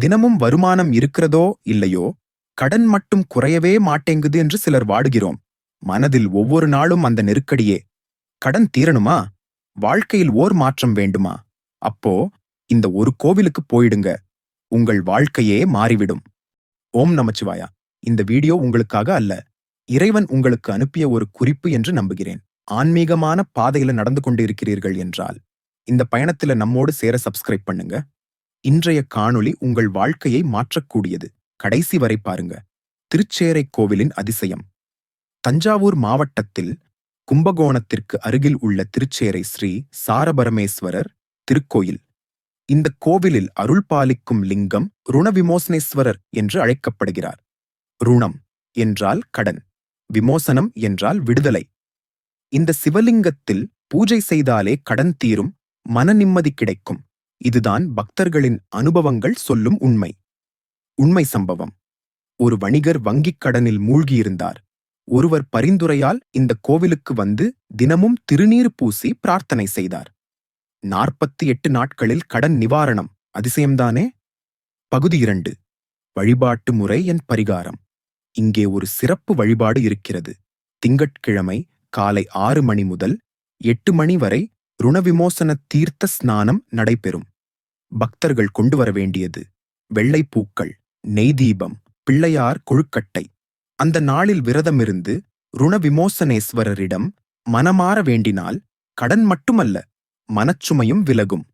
தினமும் வருமானம் இருக்கிறதோ இல்லையோ கடன் மட்டும் குறையவே மாட்டேங்குது என்று சிலர் வாடுகிறோம். மனதில் ஒவ்வொரு நாளும் அந்த நெருக்கடியே. கடன் தீரணுமா? வாழ்க்கையில் ஓர் மாற்றம் வேண்டுமா? அப்போ இந்த ஒரு கோவிலுக்கு போயிடுங்க. உங்கள் வாழ்க்கையே மாறிவிடும். ஓம் நமச்சிவாயா. இந்த வீடியோ உங்களுக்காக அல்ல. இறைவன் உங்களுக்கு அனுப்பிய ஒரு குறிப்பு என்று நம்புகிறேன். ஆன்மீகமான பாதையில நடந்து கொண்டு இருக்கிறீர்கள் என்றால் இந்த பயணத்துல நம்மோடு சேர சப்ஸ்கிரைப் பண்ணுங்க. இன்றைய காணொளி உங்கள் வாழ்க்கையை மாற்றக்கூடியது. கடைசி வரை பாருங்க. திருச்சேரை கோவிலின் அதிசயம். தஞ்சாவூர் மாவட்டத்தில் கும்பகோணத்திற்கு அருகில் உள்ள திருச்சேரை ஸ்ரீ சாரபரமேஸ்வரர் திருக்கோயில். இந்த கோவிலில் அருள் பாலிக்கும் லிங்கம் ருணவிமோசனேஸ்வரர் என்று அழைக்கப்படுகிறார். ருணம் என்றால் கடன் விமோசனம் என்றால் விடுதலை. இந்த சிவலிங்கத்தில் பூஜை செய்தாலே கடன் தீரும் மன நிம்மதி கிடைக்கும். இதுதான் பக்தர்களின் அனுபவங்கள் சொல்லும் உண்மை. உண்மை சம்பவம். ஒரு வணிகர் வங்கிக் கடனில் மூழ்கியிருந்தார். ஒருவர் பரிந்துரையால் இந்த கோவிலுக்கு வந்து தினமும் திருநீர் பூசி பிரார்த்தனை செய்தார். நாற்பத்தி எட்டு நாட்களில் கடன் நிவாரணம் அதிசயம்தானே? பகுதி இரண்டு. வழிபாட்டு முறை என் பரிகாரம். இங்கே ஒரு சிறப்பு வழிபாடு இருக்கிறது. திங்கட்கிழமை காலை ஆறு மணி முதல் எட்டு மணி வரை ருணவிமோசன தீர்த்த ஸ்நானம் நடைபெறும். பக்தர்கள் கொண்டு வர வேண்டியது வெள்ளைப்பூக்கள் நெய் தீபம் பிள்ளையார் கொழுக்கட்டை. அந்த நாளில் விரதமிருந்து ருணவிமோசனேஸ்வரரிடம் மனமாற வேண்டினால் கடன் மட்டுமல்ல மனச்சுமையும் விலகும்.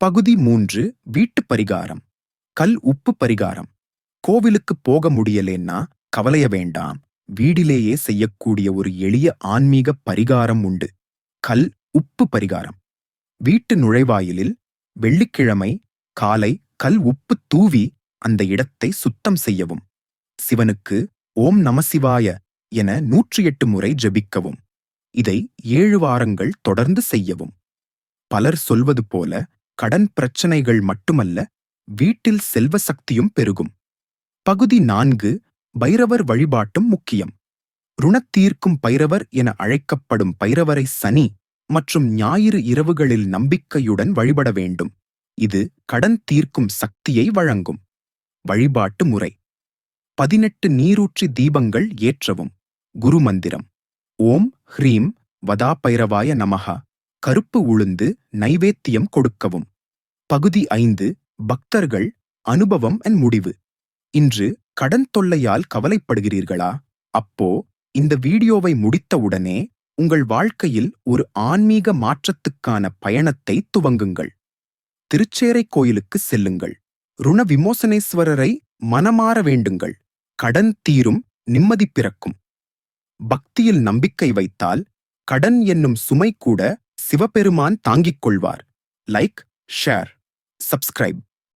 பகுதி மூன்று வீட்டு பரிகாரம் கல் உப்பு பரிகாரம். கோவிலுக்கு போக முடியலேன்னா கவலைய வேண்டாம் வீடிலேயே செய்யக்கூடிய ஒரு எளிய ஆன்மீக பரிகாரம் உண்டு. கல் உப்பு பரிகாரம். வீட்டு நுழைவாயிலில் வெள்ளிக்கிழமை காலை கல் உப்பு தூவி அந்த இடத்தை சுத்தம் செய்யவும். சிவனுக்கு ஓம் நமசிவாய என நூற்றி எட்டு முறை ஜபிக்கவும். இதை ஏழு வாரங்கள் தொடர்ந்து செய்யவும். பலர் சொல்வது போல கடன் பிரச்சனைகள் மட்டுமல்ல வீட்டில் செல்வ சக்தியும் பெருகும். பகுதி நான்கு பைரவர் வழிபாட்டும் முக்கியம். ருணத்தீர்க்கும் பைரவர் என அழைக்கப்படும் பைரவரை சனி மற்றும் ஞாயிறு இரவுகளில் நம்பிக்கையுடன் வழிபட வேண்டும். இது கடன் தீர்க்கும் சக்தியை வழங்கும். வழிபாட்டு முறை. பதினெட்டு நீரூற்றி தீபங்கள் ஏற்றவும். குரு மந்திரம் ஓம் ஹ்ரீம் வதாபைரவாய நமகா கருப்பு உளுந்து நைவேத்தியம் கொடுக்கவும். பகுதி ஐந்து பக்தர்கள் அனுபவம் என் முடிவு. இன்று கடன் தொல்லையால் கவலைப்படுகிறீர்களா? அப்போ இந்த வீடியோவை முடித்தவுடனே உங்கள் வாழ்க்கையில் ஒரு ஆன்மீக மாற்றத்துக்கான பயணத்தை துவங்குங்கள். திருச்சேரை கோயிலுக்கு செல்லுங்கள். ருண விமோசனேஸ்வரரை மனமாற வேண்டுங்கள். கடன் தீரும் நிம்மதி பிறக்கும். பக்தியில் நம்பிக்கை வைத்தால் கடன் என்னும் சுமை கூட சிவபெருமான் தாங்கிக் கொள்வார். Like share subscribe.